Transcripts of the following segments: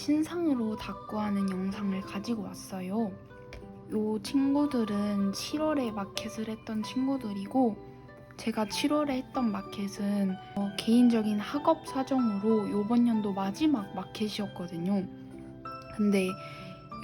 신상으로 닦고하는 영상을 가지고 왔어요. 요 친구들은 7월에 마켓을 했던 친구들이고 제가 7월에 했던 마켓은 어, 개인적인 학업 사정으로 이번 연도 마지막 마켓이었거든요. 근데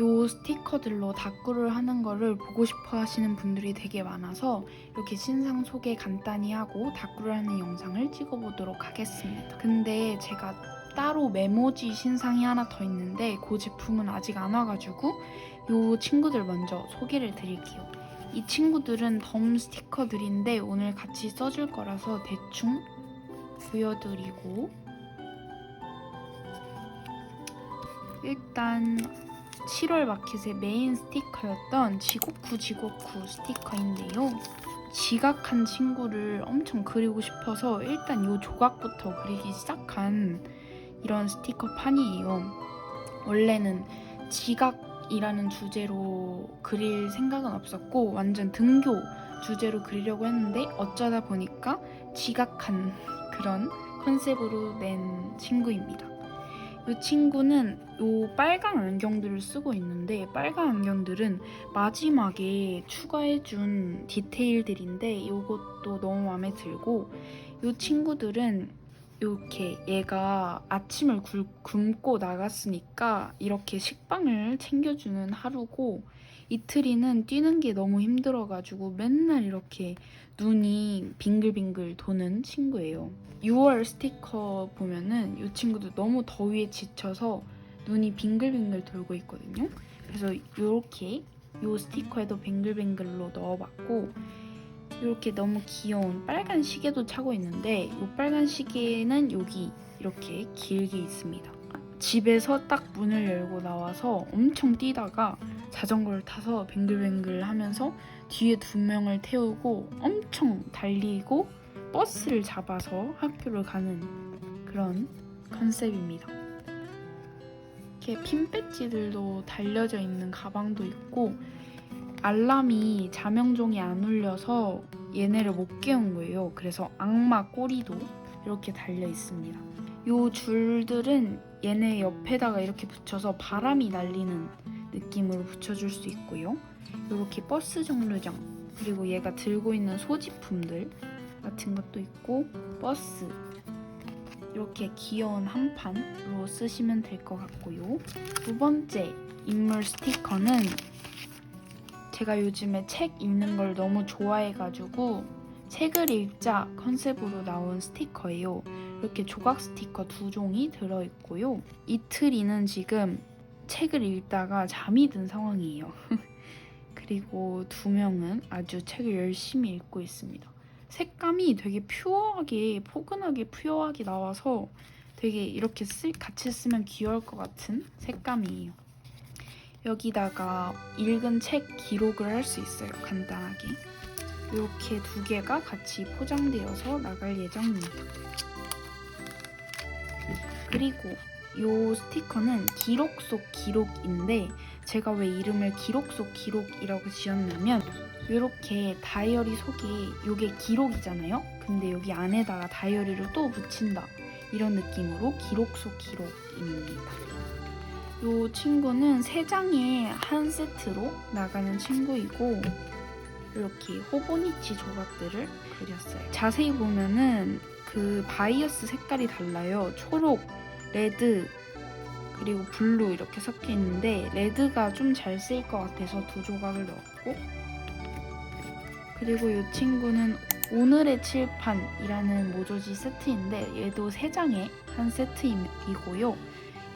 요 스티커들로 다꾸를 하는 거를 보고 싶어 하시는 분들이 되게 많아서 이렇게 신상 소개 간단히 하고 다꾸를 하는 영상을 찍어보도록 하겠습니다. 근데 제가 따로 메모지 신상이 하나 더 있는데 그 제품은 아직 안 와가지고 요 친구들 먼저 소개를 드릴게요. 이 친구들은 덤 스티커들인데 오늘 같이 써줄 거라서 대충 보여드리고 일단 7월 마켓의 메인 스티커였던 지고쿠 지고쿠 스티커인데요. 지각한 친구를 엄청 그리고 싶어서 일단 이 조각부터 그리기 시작한 이런 스티커 판이에요. 원래는 지각이라는 주제로 그릴 생각은 없었고 완전 등교 주제로 그리려고 했는데 어쩌다 보니까 지각한 그런 컨셉으로 낸 친구입니다. 이 친구는 요 빨간 안경들을 쓰고 있는데 빨간 안경들은 마지막에 추가해준 디테일들인데 이것도 너무 마음에 들고 이 친구들은 이렇게 얘가 아침을 굴- 굶고 나갔으니까 이렇게 식빵을 챙겨주는 하루고 이틀이는 뛰는 게 너무 힘들어가지고 맨날 이렇게 눈이 빙글빙글 도는 친구예요. 6월 스티커 보면은 이 친구도 너무 더위에 지쳐서 눈이 빙글빙글 돌고 있거든요. 그래서 이렇게 이 스티커에도 빙글빙글로 넣어봤고 이렇게 너무 귀여운 빨간 시계도 차고 있는데 이 빨간 시계는 여기 이렇게 길게 있습니다. 집에서 딱 문을 열고 나와서 엄청 뛰다가 자전거를 타서 뱅글뱅글 하면서 뒤에 두 명을 태우고 엄청 달리고 버스를 잡아서 학교를 가는 그런 컨셉입니다. 이렇게 핀 배지들도 달려져 있는 가방도 있고 알람이 자명종이 안 울려서 얘네를 못 깨운 거예요. 그래서 악마 꼬리도 이렇게 달려 있습니다. 요 줄들은 얘네 옆에다가 이렇게 붙여서 바람이 날리는 느낌으로 붙여줄 수 있고요. 이렇게 버스 정류장 그리고 얘가 들고 있는 소지품들 같은 것도 있고 버스 이렇게 귀여운 한 판으로 쓰시면 될 것 같고요. 두 번째 인물 스티커는 제가 요즘에 책 읽는 걸 너무 좋아해가지고 책을 읽자 컨셉으로 나온 스티커예요. 이렇게 조각 스티커 두 종이 들어있고요. 이틀이는 지금 책을 읽다가 잠이 든 상황이에요. 그리고 두 명은 아주 책을 열심히 읽고 있습니다. 색감이 되게 퓨어하게 포근하게 퓨어하게 나와서 되게 이렇게 쓸, 같이 쓰면 귀여울 것 같은 색감이에요. 여기다가 읽은 책 기록을 할 수 있어요. 간단하게. 이렇게 두 개가 같이 포장되어서 나갈 예정입니다. 그리고 이 스티커는 기록 속 기록인데 제가 왜 이름을 기록 속 기록이라고 지었냐면 이렇게 다이어리 속에 이게 기록이잖아요. 근데 여기 안에다가 다이어리를 또 붙인다. 이런 느낌으로 기록 속 기록입니다. 이 친구는 세 장에 한 세트로 나가는 친구이고 이렇게 호보니치 조각들을 그렸어요. 자세히 보면은 그 바이어스 색깔이 달라요. 초록, 레드, 그리고 블루 이렇게 섞여 있는데 레드가 좀 잘 쓰일 것 같아서 두 조각을 넣었고 그리고 이 친구는 오늘의 칠판이라는 모조지 세트인데 얘도 세 장에 한 세트이고요.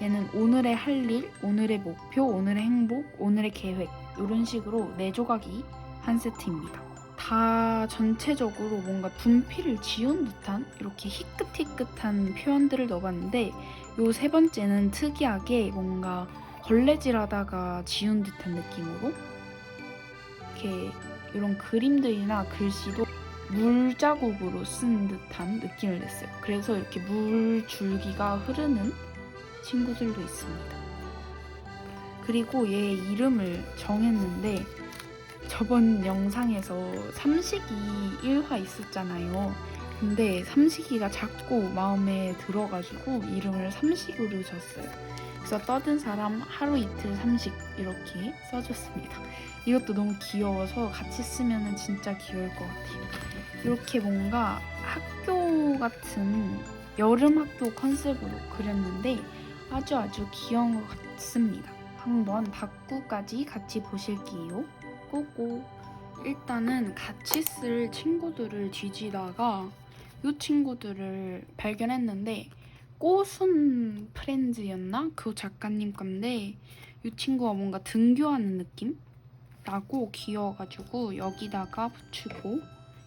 얘는 오늘의 할 일, 오늘의 목표, 오늘의 행복, 오늘의 계획 이런 식으로 네 조각이 한 세트입니다. 다 전체적으로 뭔가 분필을 지운 듯한 이렇게 희끗희끗한 표현들을 넣어봤는데 요 세 번째는 특이하게 뭔가 걸레질하다가 지운 듯한 느낌으로 이렇게 이런 그림들이나 글씨도 물 자국으로 쓴 듯한 느낌을 냈어요. 그래서 이렇게 물 줄기가 흐르는 친구들도 있습니다. 그리고 얘 이름을 정했는데 저번 영상에서 삼식이 1화 있었잖아요. 근데 삼식이가 자꾸 마음에 들어가지고 이름을 삼식으로 졌어요. 독서 떠든 사람 하루 이틀 삼식 이렇게 써줬습니다. 이것도 너무 귀여워서 같이 쓰면 진짜 귀여울 것 같아요. 이렇게 뭔가 학교 같은 여름 학교 컨셉으로 그렸는데 아주 아주 귀여운 것 같습니다. 한번 닭구까지 같이 보실게요. 꼬꼬. 일단은 같이 쓸 친구들을 뒤지다가 이 친구들을 발견했는데 꼬순 프렌즈였나? 그 작가님 건데 이 친구가 뭔가 등교하는 느낌? 나고 귀여워가지고 여기다가 붙이고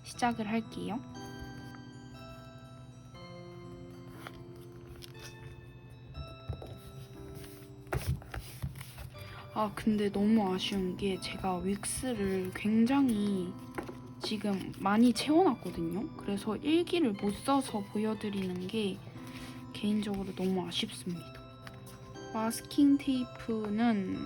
시작을 할게요. 아 근데 너무 아쉬운 게 제가 윅스를 굉장히 지금 많이 채워놨거든요. 그래서 일기를 못 써서 보여드리는 게 개인적으로 너무 아쉽습니다. 마스킹 테이프는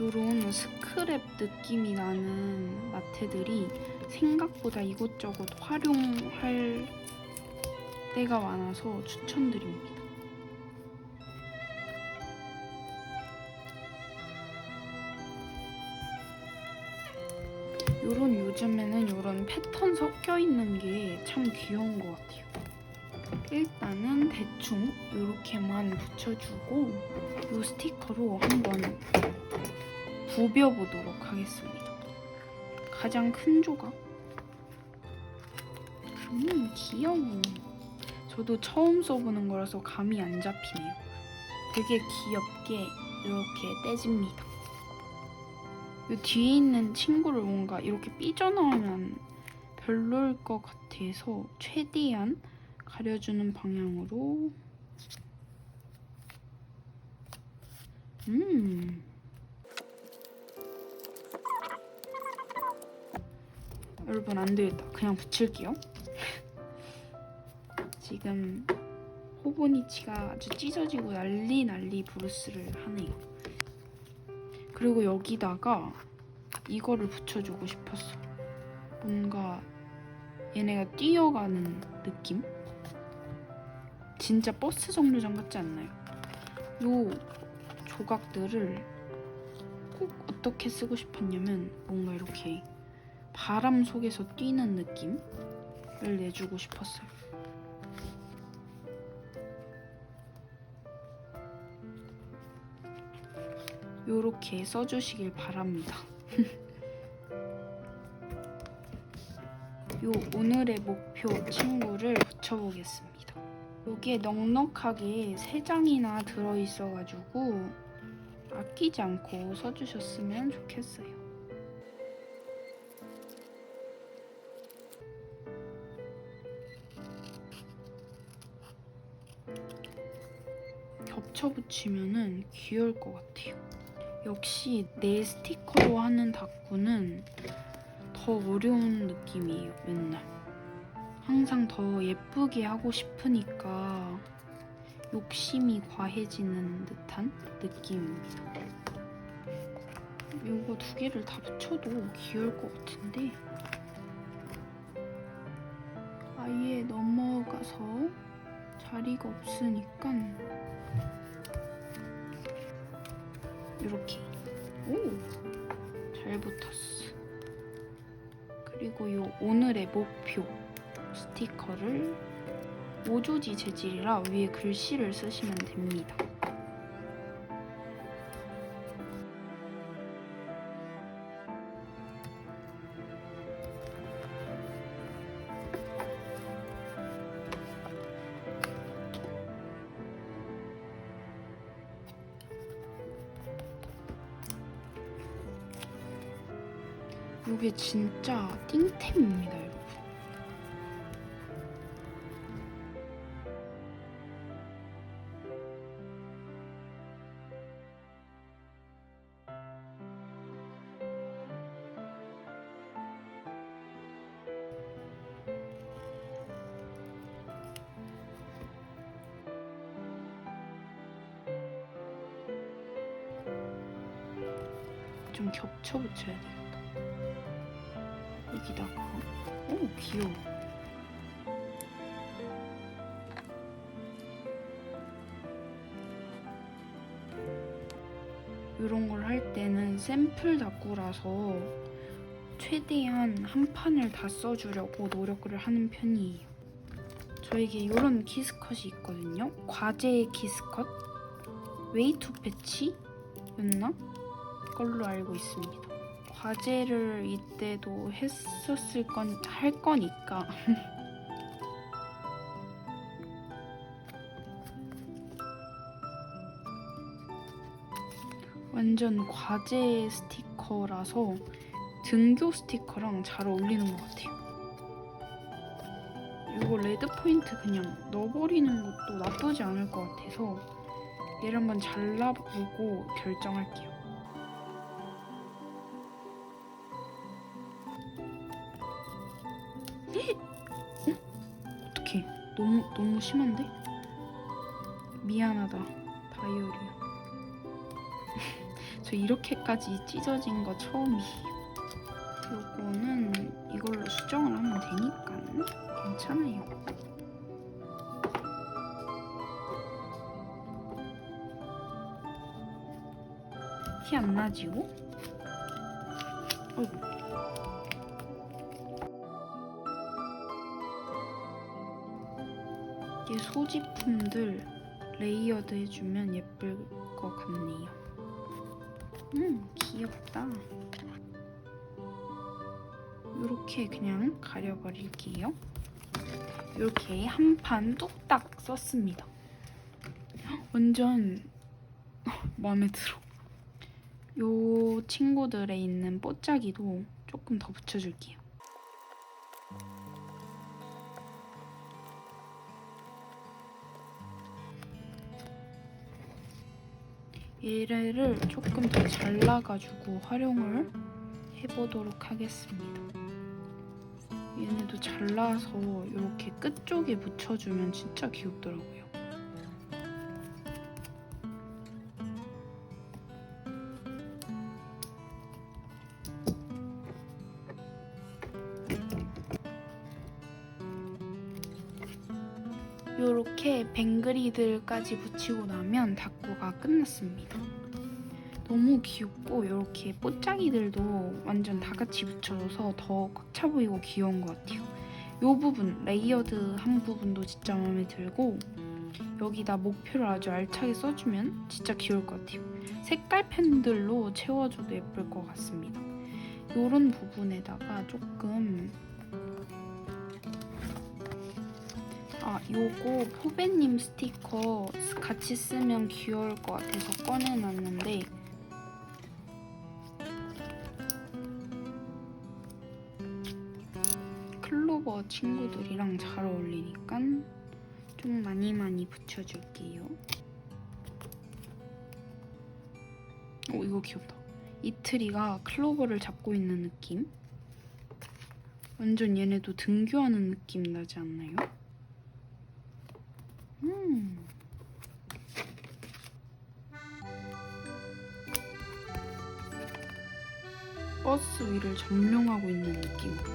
요런 스크랩 느낌이 나는 마테들이 생각보다 이곳저곳 활용할 때가 많아서 추천드립니다. 요런 요즘에는 요런 패턴 섞여 있는 게 참 귀여운 것 같아요. 일단은 대충 이렇게만 붙여주고 이 스티커로 한번 부벼보도록 하겠습니다. 가장 큰 조각. 음, 귀여워. 저도 처음 써보는 거라서 감이 안 잡히네요. 되게 귀엽게 이렇게 떼집니다. 이 뒤에 있는 친구를 뭔가 이렇게 삐져나오면 별로일 것 같아서 최대한 가려주는 방향으로. 음. 여러분 안 되겠다. 그냥 붙일게요. 지금 호보니치가 아주 찢어지고 난리 난리 브루스를 하네요. 그리고 여기다가 이거를 붙여주고 싶었어. 뭔가 얘네가 뛰어가는 느낌? 진짜 버스 정류장 같지 않나요? 요 조각들을 꼭 어떻게 쓰고 싶었냐면 뭔가 이렇게 바람 속에서 뛰는 느낌을 내주고 싶었어요. 요렇게 써주시길 바랍니다. 요 오늘의 목표 친구를 붙여보겠습니다. 여기에 넉넉하게 3장이나 들어있어가지고 아끼지 않고 써주셨으면 좋겠어요. 겹쳐 붙이면은 귀여울 것 같아요. 역시 내 스티커로 하는 다꾸는 더 어려운 느낌이에요, 맨날. 항상 더 예쁘게 하고 싶으니까 욕심이 과해지는 듯한 느낌입니다. 이거 두 개를 다 붙여도 귀여울 것 같은데 아예 넘어가서 자리가 없으니까 이렇게 오! 잘 붙었어. 그리고 요 오늘의 목표 스티커를 모조지 재질이라 위에 글씨를 쓰시면 됩니다. 이게 진짜 띵템입니다, 좀 겹쳐 붙여야 되겠다. 여기다가 오 귀여워. 이런 걸 할 때는 샘플 다꾸라서 최대한 한 판을 다 써주려고 노력을 하는 편이에요. 저에게 이런 키스컷이 있거든요. 과제 키스컷 웨이투 패치였나? 걸로 알고 있습니다. 과제를 이때도 했었을 건 할 거니까 완전 과제 스티커라서 등교 스티커랑 잘 어울리는 것 같아요. 이거 레드 포인트 그냥 넣어버리는 것도 나쁘지 않을 것 같아서 얘를 한번 잘라보고 결정할게요. 너무, 너무 심한데? 미안하다. 다이어리야. 저 이렇게까지 찢어진 거 처음이에요. 요거는 이걸로 수정을 하면 되니까 괜찮아요. 티 안 나지요? 어이구. 이게 소지품들 레이어드 해주면 예쁠 것 같네요. 음, 귀엽다. 이렇게 그냥 가려버릴게요. 이렇게 한 판 뚝딱 썼습니다. 완전 마음에 들어. 요 친구들에 있는 뽀짝이도 조금 더 붙여줄게요. 얘를 조금 더 잘라가지고 활용을 해보도록 하겠습니다. 얘네도 잘라서 이렇게 끝쪽에 붙여주면 진짜 귀엽더라고요. 뱅그리들까지 붙이고 나면 다꾸가 끝났습니다. 너무 귀엽고 이렇게 뽀짝이들도 완전 다 같이 붙여줘서 더 꽉 차 보이고 귀여운 것 같아요. 이 부분, 레이어드 한 부분도 진짜 마음에 들고 여기다 목표를 아주 알차게 써주면 진짜 귀여울 것 같아요. 색깔 펜들로 채워줘도 예쁠 것 같습니다. 이런 부분에다가 조금 아, 요거 포베님 스티커 같이 쓰면 귀여울 것 같아서 꺼내놨는데 클로버 친구들이랑 잘 어울리니까 좀 많이 많이 붙여줄게요. 오, 이거 귀엽다. 이트리가 클로버를 잡고 있는 느낌? 완전 얘네도 등교하는 느낌 나지 않나요? 음. 버스 위를 점령하고 있는 느낌으로.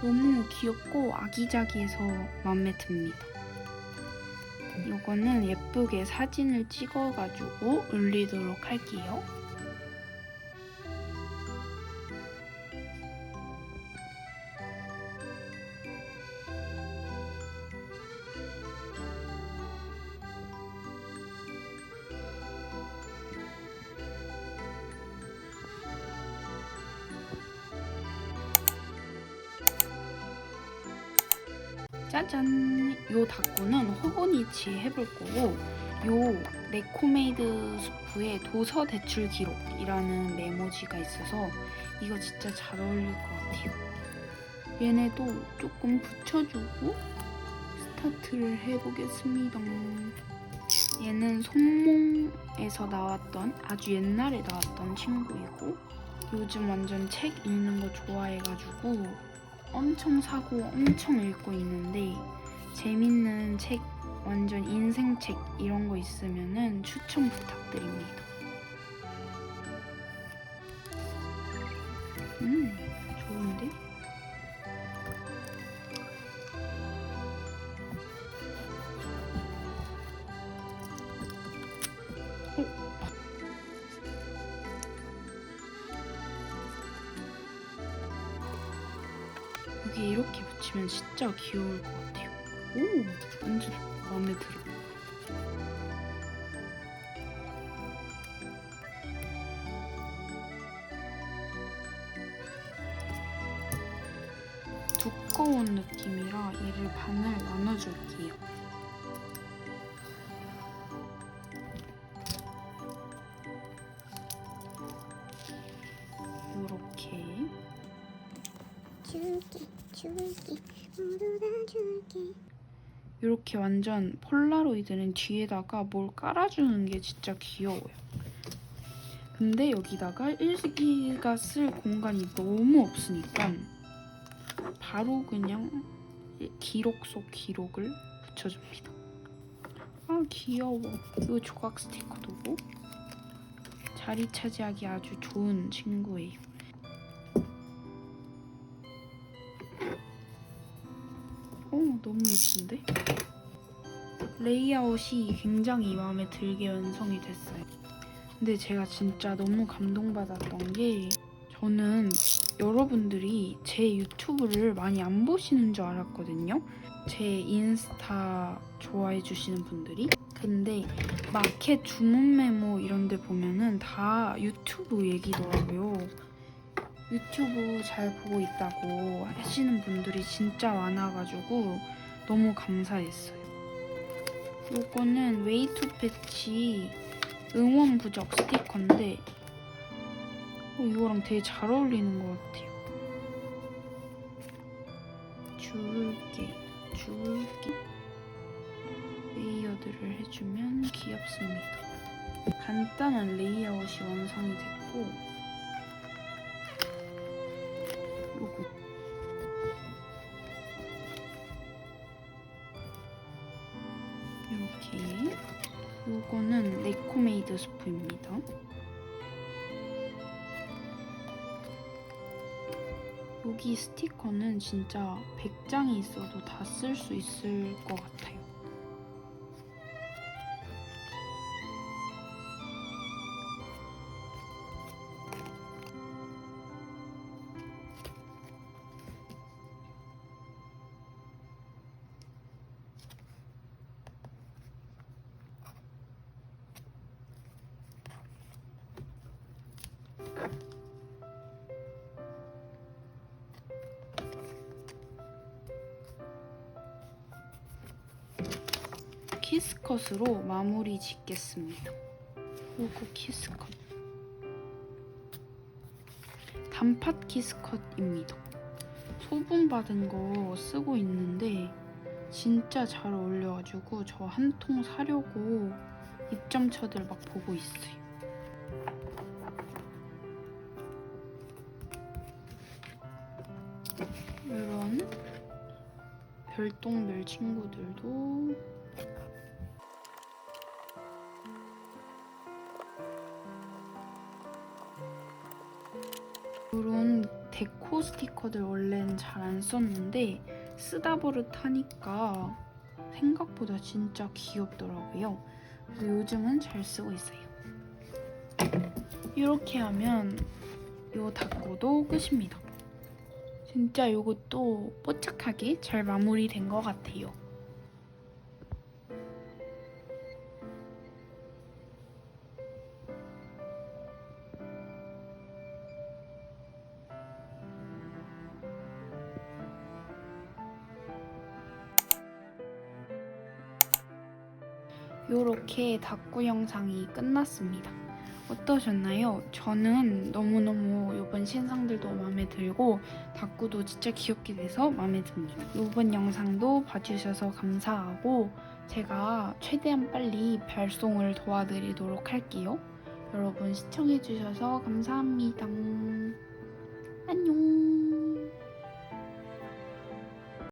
너무 귀엽고 아기자기해서 마음에 듭니다. 이거는 예쁘게 사진을 찍어가지고 올리도록 할게요. 짜잔! 요 다꾸는 호보니치 해볼 거고 요 네코메이드 수프의 도서 대출 기록이라는 메모지가 있어서 이거 진짜 잘 어울릴 것 같아요. 얘네도 조금 붙여주고 스타트를 해보겠습니다. 얘는 손몽에서 나왔던 아주 옛날에 나왔던 친구이고 요즘 완전 책 읽는 거 좋아해가지고 엄청 사고 엄청 읽고 있는데 재밌는 책 완전 인생책 이런 거 있으면은 추천 부탁드립니다. 마음에 들어. 두꺼운 느낌이라 얘를 반을 나눠줄게요. 폴라로이드는 뒤에다가 뭘 깔아주는 게 진짜 귀여워요. 근데 여기다가 일기가 쓸 공간이 너무 없으니까 바로 그냥 기록 속 기록을 붙여줍니다. 아 귀여워. 이 조각 스티커도 뭐 자리 차지하기 아주 좋은 친구예요. 오 너무 예쁜데? 레이아웃이 굉장히 마음에 들게 완성이 됐어요. 근데 제가 진짜 너무 감동받았던 게 저는 여러분들이 제 유튜브를 많이 안 보시는 줄 알았거든요. 제 인스타 좋아해 주시는 분들이. 근데 마켓 주문 메모 이런 데 보면은 다 유튜브 얘기더라고요. 유튜브 잘 보고 있다고 하시는 분들이 진짜 많아가지고 너무 감사했어요. 요거는 웨이투 패치 응원 부적 스티커인데 어, 이거랑 되게 잘 어울리는 것 같아요. 줄게, 줄게. 레이어드를 해주면 귀엽습니다. 간단한 레이아웃이 완성이 됐고 요거는 레코메이드 스프입니다. 여기 스티커는 진짜 100장이 있어도 다 쓸 수 있을 것 같아요. 키스컷으로 마무리 짓겠습니다. 요거 키스컷. 단팥 키스컷입니다. 소분 받은 거 쓰고 있는데 진짜 잘 어울려가지고 저 한 통 사려고 입점처들 막 보고 있어요. 별똥별 친구들도 이런 데코 스티커들 원래는 잘 안 썼는데 쓰다 버릇하니까 생각보다 진짜 귀엽더라고요. 그래서 요즘은 잘 쓰고 있어요. 이렇게 하면 요 닦고도 끝입니다. 진짜 이것도 뽀짝하게 잘 마무리된 것 같아요. 이렇게 닦고 영상이 끝났습니다. 어떠셨나요? 저는 너무너무 이번 신상들도 마음에 들고 닦고도 진짜 귀엽게 돼서 마음에 듭니다. 이번 영상도 봐주셔서 감사하고 제가 최대한 빨리 발송을 도와드리도록 할게요. 여러분 시청해주셔서 감사합니다. 안녕